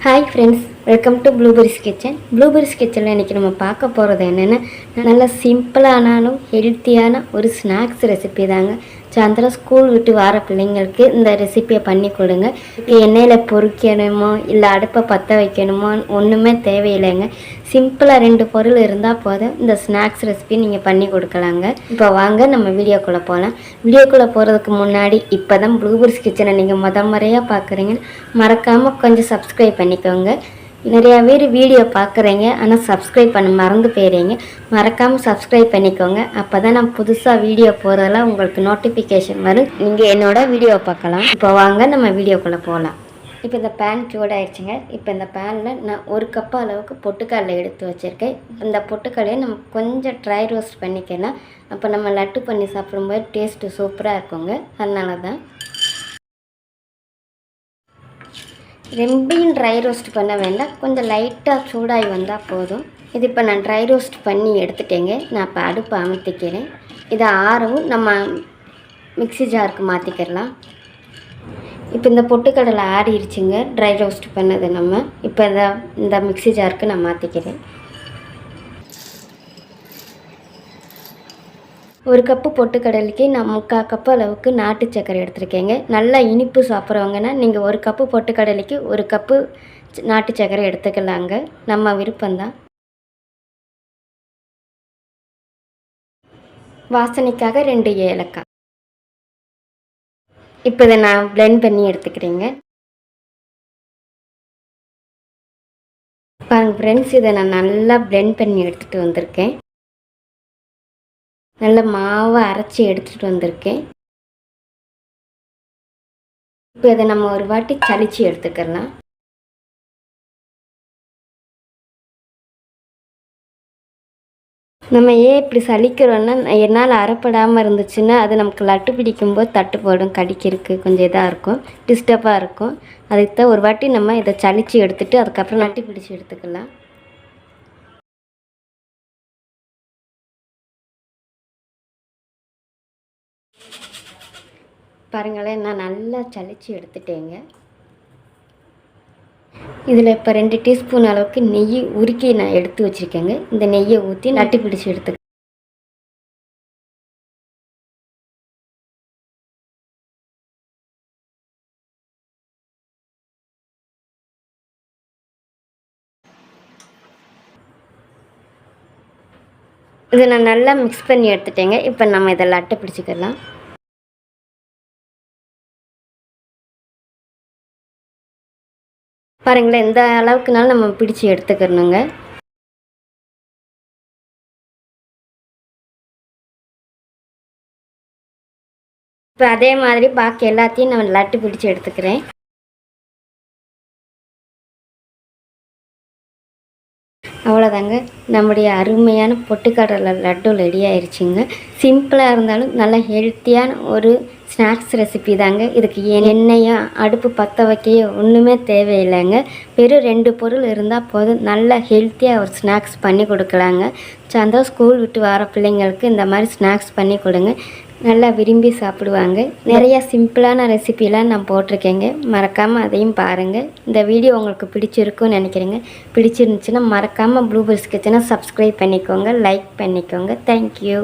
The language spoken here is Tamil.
Hi friends welcome to Blueberries kitchen Blueberries கிச்சனில் இன்றைக்கி நம்ம பார்க்க போகிறது என்னென்னா நல்ல சிம்பிளானாலும் ஹெல்த்தியான ஒரு ஸ்நாக்ஸ் ரெசிபி தாங்க. சாயந்தரம் ஸ்கூல் விட்டு வர பிள்ளைங்களுக்கு இந்த ரெசிபியை பண்ணி கொடுங்க. இப்போ எண்ணெயில் பொறிக்கணுமோ இல்லை அடுப்பை பற்ற வைக்கணுமோ ஒன்றுமே தேவையில்லைங்க. சிம்பிளாக ரெண்டு பொருள் இருந்தால் போதும் இந்த ஸ்நாக்ஸ் ரெசிபி நீங்கள் பண்ணி கொடுக்கலாங்க. இப்போ வாங்க நம்ம வீடியோக்குள்ளே போகலாம் வீடியோக்குள்ளே போகிறதுக்கு முன்னாடி இப்போ தான் ப்ளூபெரிஸ் கிச்சனை நீங்கள் முத முறையாக பார்க்குறீங்கன்னு மறக்காமல் கொஞ்சம் சப்ஸ்கிரைப் பண்ணிக்கோங்க. நிறையா பேர் வீடியோ பார்க்குறீங்க ஆனால் சப்ஸ்கிரைப் பண்ண மறந்து போயிடுறீங்க. மறக்காமல் சப்ஸ்கிரைப் பண்ணிக்கோங்க. அப்போ தான் நான் புதுசாக வீடியோ போகிறதெல்லாம் உங்களுக்கு நோட்டிஃபிகேஷன் வரும். நீங்கள் என்னோட வீடியோ பார்க்கலாம். இப்போ வாங்க நம்ம வீடியோக்குள்ளே போகலாம் இப்போ இந்த பேன் சூடாயிடுச்சுங்க இப்போ இந்த பேனில் நான் ஒரு கப் அளவுக்கு பொட்டுக்கடலை எடுத்து வச்சுருக்கேன். இந்த பொட்டுக்கடலையை நம்ம கொஞ்சம் ட்ரை ரோஸ்ட் பண்ணிக்கலாம் அப்போ நம்ம லட்டு பண்ணி சாப்பிடும்போது டேஸ்ட்டு சூப்பராக இருக்குங்க. அதனால தான் ரெம்பையும் ட்ரை ரோஸ்ட் பண்ண வேண்டாம். கொஞ்சம் லைட்டாக சூடாகி வந்தால் போதும். இது இப்போ நான் ட்ரை ரோஸ்ட் பண்ணி எடுத்துட்டேங்க. நான் இப்போ அடுப்பு அமர்த்திக்கிறேன் இதை ஆறவும் நம்ம மிக்ஸி ஜாருக்கு மாற்றிக்கிடலாம் இப்போ இந்த பொட்டுக்கடலை ஆறிடுச்சுங்க. ட்ரை ரோஸ்ட் பண்ணது நம்ம. இப்போ இதை இந்த மிக்ஸி ஜாருக்கு நான் மாற்றிக்கிறேன் ஒரு கப்பு பொட்டுக்கடலைக்கு நான் முக்கால் கப்பு அளவுக்கு நாட்டு சர்க்கரை எடுத்திருக்கேங்க. நல்லா இனிப்பு சாப்பிட்றவங்கன்னா நீங்கள் ஒரு கப்பு பொட்டுக்கடலைக்கு ஒரு கப்பு நாட்டு சர்க்கரை எடுத்துக்கலாங்க. நம்ம விருப்பம்தான். வாசனைக்காக ரெண்டு ஏலக்காய். இப்போ இதை நான் பிளெண்ட் பண்ணி எடுத்துக்கிறேங்க. பாருங்கள் ஃப்ரெண்ட்ஸ் இதை நான் நல்லா பிளெண்ட் பண்ணி எடுத்துகிட்டு வந்திருக்கேன். நல்ல மாவை அரைச்சி எடுத்துகிட்டு வந்திருக்கேன். இப்போ இதை நம்ம ஒரு வாட்டி சளிச்சு எடுத்துக்கலாம் நம்ம ஏன் இப்படி சலிக்கிறோன்னா என்னால் அரைப்படாமல் இருந்துச்சுன்னா அது நமக்கு லட்டு பிடிக்கும்போது தட்டு போடும் கடிக்கிறதுக்கு கொஞ்சம் இதாக இருக்கும் டிஸ்டர்பாக இருக்கும். அதுக்கு தான் ஒரு வாட்டி நம்ம இதை சளிச்சு எடுத்துகிட்டு அதுக்கப்புறம் லட்டு பிடிச்சி எடுத்துக்கலாம். பாருங்களேன் நான் நல்லா சளிச்சு எடுத்துட்டேங்க. இதில் இப்போ ரெண்டு டீஸ்பூன் அளவுக்கு நெய் உருக்கி நான் எடுத்து வச்சுருக்கேங்க. இந்த நெய்யை ஊற்றி நட்டு பிடிச்சி எடுத்து இதை நான் நல்லா மிக்ஸ் பண்ணி எடுத்துட்டேங்க. இப்போ நம்ம இதை லட்டை பிடிச்சிக்கலாம். பாருங்களேன் இந்த அளவுக்குனாலும் நம்ம பிடிச்சி எடுத்துக்கணுங்க. இப்போ அதே மாதிரி பாக்கி எல்லாத்தையும் நான் லட்டு பிடிச்சி எடுத்துக்கிறேன். அவ்வளோதாங்க நம்முடைய அருமையான பொட்டுக்கடலை லட்டு ரெடி ஆயிடுச்சுங்க சிம்பிளாக இருந்தாலும் நல்ல ஹெல்த்தியான ஒரு ஸ்நாக்ஸ் ரெசிபி தாங்க. இதுக்கு எண்ணெயோ அடுப்பு பற்ற வைக்கையோ ஒன்றுமே தேவையில்லைங்க. வெறும் ரெண்டு பொருள் இருந்தால் போதும். நல்ல ஹெல்த்தியாக ஒரு ஸ்நாக்ஸ் பண்ணி கொடுக்கலாங்க. சாயந்தரம் ஸ்கூல் விட்டு வர பிள்ளைங்களுக்கு இந்த மாதிரி ஸ்நாக்ஸ் பண்ணி கொடுங்க. நல்லா விரும்பி சாப்பிடுவாங்க. நிறையா சிம்பிளான ரெசிபிலாம் நான் போட்டிருக்கேங்க. மறக்காமல் அதையும் பாருங்கள் இந்த வீடியோ உங்களுக்கு பிடிச்சிருக்குன்னு நினைக்கிறேங்க. பிடிச்சிருந்துச்சுன்னா மறக்காமல் ப்ளூபெர்ஸ் கிச்சனை சப்ஸ்கிரைப் பண்ணிக்கோங்க. லைக் பண்ணிக்கோங்க. தேங்க்யூ